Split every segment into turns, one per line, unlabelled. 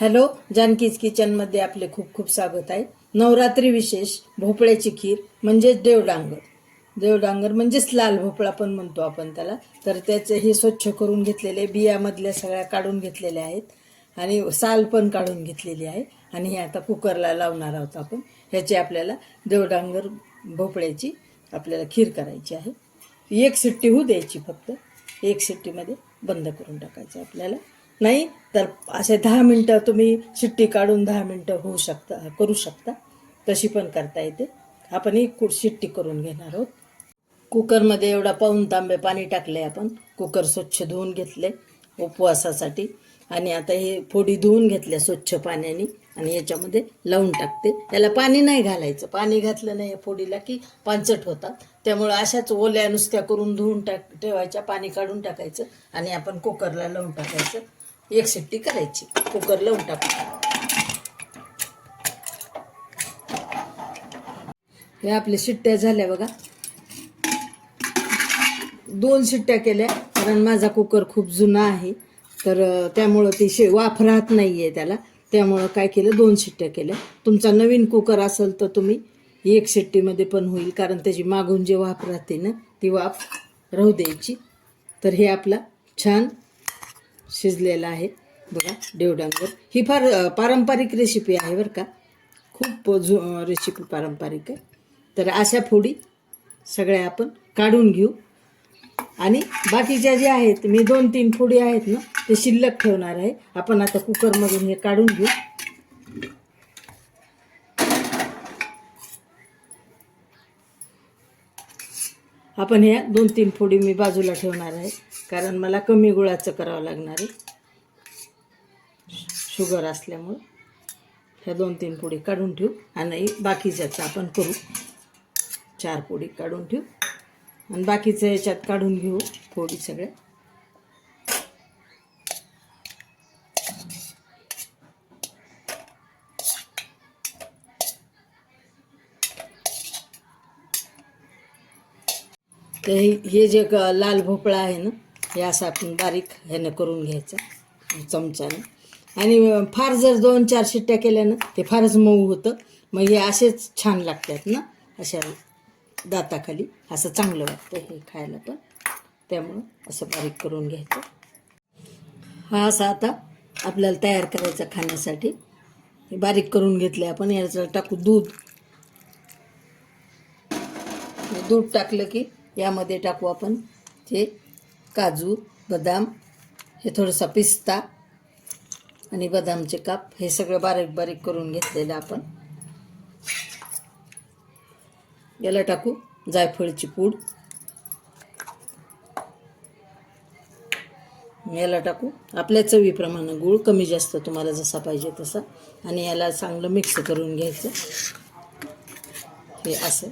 Hello जानकीज किचनमध्ये आपले खूप खूप स्वागत आहे. नवरात्री विशेष भोपळ्याची खीर म्हणजेच देवडांगर. देवडांगर म्हणजेच लाल भोपळा पण म्हणतो आपण त्याला. तर त्याचे हे स्वच्छ करून घेतलेले बियामधल्या सगळ्या काढून घेतलेल्या आहेत. आणि साल पण काढून घेतलेली आहे. आणि हे आता कुकरला लावणार आहोत आपण. ह्याची आपल्याला देवडांगर भोपळ्याची आपल्याला खीर करायची आहे. एक शिट्टी होऊ द्यायची फक्त. एक शिट्टीमध्ये बंद करून टाकायचं आपल्याला. नाही? तर असे दहा मिनटं तुम्ही शिट्टी काढून दहा मिनटं होऊ शकता करू शकता. तशी पण करता येते. आपण ही कु- शिट्टी करून घेणार आहोत. कुकरमध्ये एवढा पाऊन तांबे पाणी टाकले आपण. कुकर स्वच्छ धुवून घेतले उपवासासाठी. आणि आता हे फोडी धुवून घेतल्या स्वच्छ पाण्याने. आणि याच्यामध्ये लावून टाकते. त्याला पाणी नाही घालायचं. पाणी घातलं नाही या फोडीला की पांचट होतात. त्यामुळे अशाच ओल्या नुसत्या करून धुवून टाक ठेवायच्या पाणी काढून टाकायचं. आणि आपण कुकरला लावून टाकायचं. एक शिट्टी करायची. कुकर लावून टाकू हे आपल्या शिट्ट्या झाल्या बघा. दोन शिट्ट्या केल्या. कारण माझा कुकर खूप जुना आहे. तर त्यामुळं ती शे वाफ राहत नाही आहे त्याला. त्यामुळं काय केलं? दोन शिट्ट्या केल्या. तुमचा नवीन कुकर असेल तर तुम्ही एक शिट्टीमध्ये पण होईल. कारण त्याची मागून जे वाफ राहते ना ती वाफ राहू द्यायची. तर हे आपला छान शिजलेला आहे. बघा देवडांगर ही फार पारंपरिक रेसिपी आहे बरं का. खूप जु रेसिपी पारंपरिक आहे. तर अशा फोडी सगळ्या आपण काढून घेऊ. आणि बाकीच्या ज्या आहेत मी दोन तीन फोडी आहेत ना ते शिल्लक ठेवणार आहे. आपण आता कुकरमधून हे काढून घेऊ. आपण ह्या दोन तीन फोडी मी बाजूला ठेवणार आहे. कारण मला कमी गुळाचं करावं लागणार आहे. शुगर असल्यामुळं ह्या दोन तीन पोळी काढून ठेवू. आणि बाकीच्याचं आपण करू. चार पोळी काढून ठेवू. आणि बाकीचं याच्यात काढून घेऊ पोळी सगळ्या. तर हे- जे ग लाल भोपळा आहे ना हे असं आपण बारीक ह्यानं करून घ्यायचं चमच्यानं. आणि फार जर दोन चार शिट्ट्या केल्या ना ते फारच मऊ होतं. मग हे असेच छान लागतात ना अशा दाताखाली. असं चांगलं वाटतं हे खायला पण. त्यामुळं असं बारीक करून घ्यायचं. हा असा आता आपल्याला तयार करायचा खाण्यासाठी. हे बारीक करून घेतले आपण याचं टाकू दूध. दूध टाकलं की यामध्ये टाकू आपण ते काजू बदाम हे थोडंसं पिस्ता आणि बदामचे काप. हे सगळं बारीक बारीक करून घेतलेलं आपण. याला टाकू जायफळची पूड. याला टाकू आपल्या चवीप्रमाणे गूळ कमी जास्त तुम्हाला जसा पाहिजे तसा. आणि याला चांगलं मिक्स करून घ्यायचं. हे असं.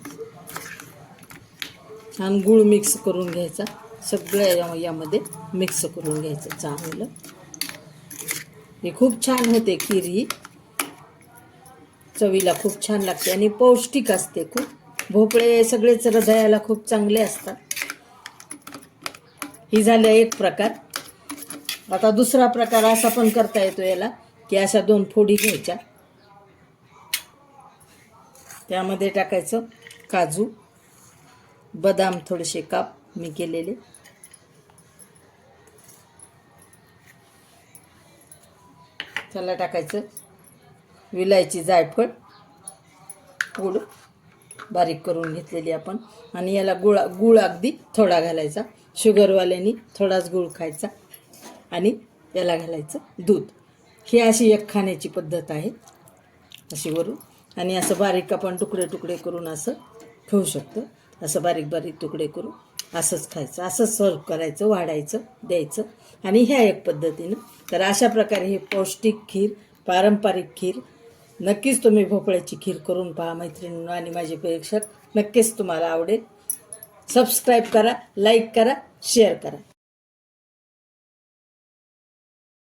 छान गूळ मिक्स करून घ्यायचा. सगळ्या यामध्ये मिक्स करून घ्यायचं चांगलं. हे खूप छान होते खीर. ही चवीला खूप छान लागते आणि पौष्टिक असते खूप. भोपळे सगळेच हृदयाला खूप चांगले असतात. ही झालं एक प्रकार. आता दुसरा प्रकार असा पण करता येतो याला की अशा दोन फोडी घ्यायच्या. त्यामध्ये टाकायचं काजू. बदाम थोडेसे काप मी केलेले. त्याला टाकायचं विलायची जायफळ पूड बारीक करून घेतलेली आपण. आणि याला गुळा गुळ अगदी थोडा घालायचा. शुगरवाल्यांनी थोडाच गुळ खायचा. आणि याला घालायचं दूध. ही अशी एक खाण्याची पद्धत आहे. अशी वरून. आणि असं बारीक आपण तुकडे तुकडे करून असं ठेवू शकतो. असं बारीक बारीक तुकडे करून असंच खायचं असंच सर्व करायचं वाढायचं द्यायचं. आणि ह्या एक पद्धतीनं तर अशा प्रकारे हे पौष्टिक खीर पारंपरिक खीर नक्कीच तुम्ही भोपळ्याची खीर करून पहा मैत्रिणींनो आणि माझे प्रेक्षक. नक्कीच तुम्हाला आवडेल. सबस्क्राईब करा लाईक करा शेअर करा.